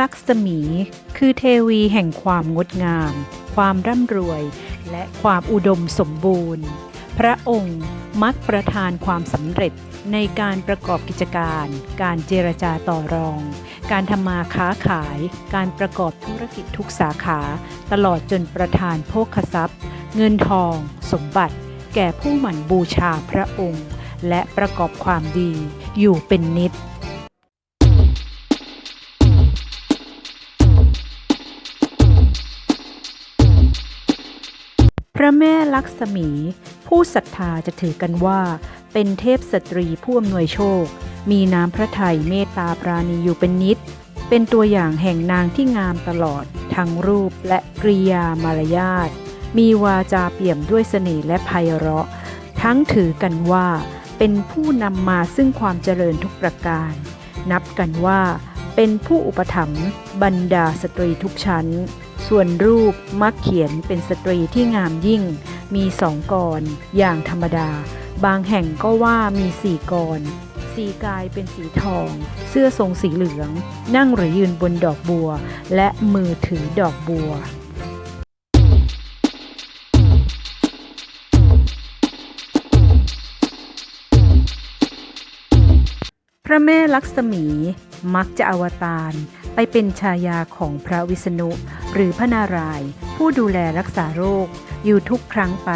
ลักษมี คือเทวีแห่งความงดงาม ความร่ำรวย และความอุดมสมบูรณ์ พระองค์มักประทานความสำเร็จในการประกอบกิจการ การเจรจาต่อรอง การทำมาค้าขาย การประกอบธุรกิจทุกสาขา ตลอดจนประทานโภคทรัพย์ เงินทอง สมบัติ แก่ผู้หมั่นบูชาพระองค์ และประกอบความดีอยู่เป็นนิด ระแม่ลักษมี ผู้ศรัทธาจะถือกันว่า เป็นเทพสตรีผู้อำนวยโชค มีน้ำพระทัยเมตตาปราณีอยู่เป็นนิด เป็นตัวอย่างแห่งนางที่งามตลอด ทั้งรูปและกริยามารยาท มีวาจาเปี่ยมด้วยเสน่ห์และไพเราะ ทั้งถือกันว่า เป็นผู้นำมาซึ่งความเจริญทุกประการ นับกันว่า เป็นผู้อุปถัมภ์บรรดาสตรีทุกชั้น ส่วนรูปมักเขียนเป็นสตรีที่งามยิ่ง มีสองกรอย่างธรรมดา บางแห่งก็ว่ามีสี่กรสีกายเป็นสีทอง เสื้อทรงสีเหลือง นั่งหรือยืนบนดอกบัว และมือถือดอกบัวพระแม่ลักษมี มักจะอวตารไปเป็นชายาของพระวิษณุ หรือพระนารายณ์ผู้ดูแลรักษาโรคอยู่ทุกครั้งไป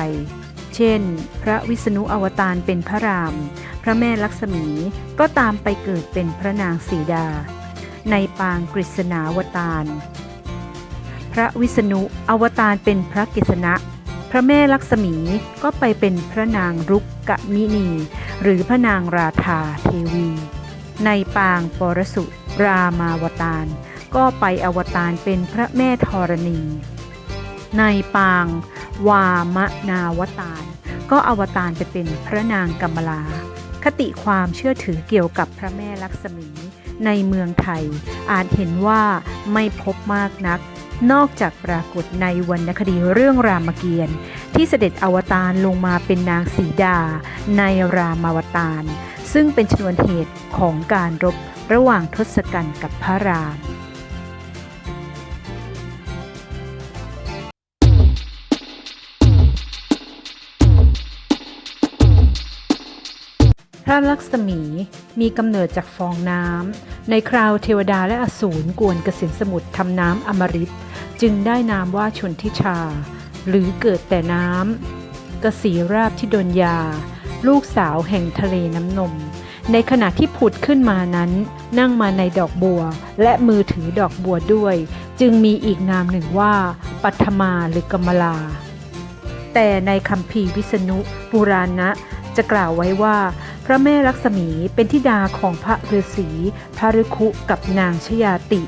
เช่น พระวิษณุอวตารเป็นพระราม พระแม่ลักษมีก็ตามไปเกิดเป็นพระนางสีดา ในปางกฤษณาวตารพระวิษณุอวตารเป็นพระกฤษณะ พระแม่ลักษมีก็ไปเป็นพระนางรุกกะมินี หรือพระนางราธาเทวี ในปางปรสุรามาวตารก็ไปอวตารเป็นพระแม่ธรณี ในปางวามนาวตารก็อวตารไปเป็นพระนางกัมมลา คติความเชื่อถือเกี่ยวกับพระแม่ลักษมี ในเมืองไทย อาจเห็นว่าไม่พบมากนัก นอกจากปรากฏในวรรณคดีเรื่องรามเกียรติ์ที่เสด็จอวตารลงมาเป็นนางสีดา ในรามาวตาร ซึ่งเป็นชนวนเหตุของการรบระหว่างทศกัณฐ์กับพระรามพระลักษมีมีกำเนิดจากฟองน้ำ ในคราวเทวดาและอสูรกวนกสินสมุทรทำน้ำอมฤตจึงได้นามว่าชนทิชา หรือเกิดแต่น้ำกสีราบที่ดนยา ลูกสาวแห่งทะเลน้ำนม ในขณะที่ผุดขึ้นมานั้น นั่งมาในดอกบัว และมือถือดอกบัวด้วย จึงมีอีกนามหนึ่งว่า ปัทมาหรือกมลา แต่ในคำพีวิษณุปุราณะจะกล่าวไว้ว่า พระแม่ลักษมีเป็นธิดาของพระฤาษีพระฤคุกับนางชยาติ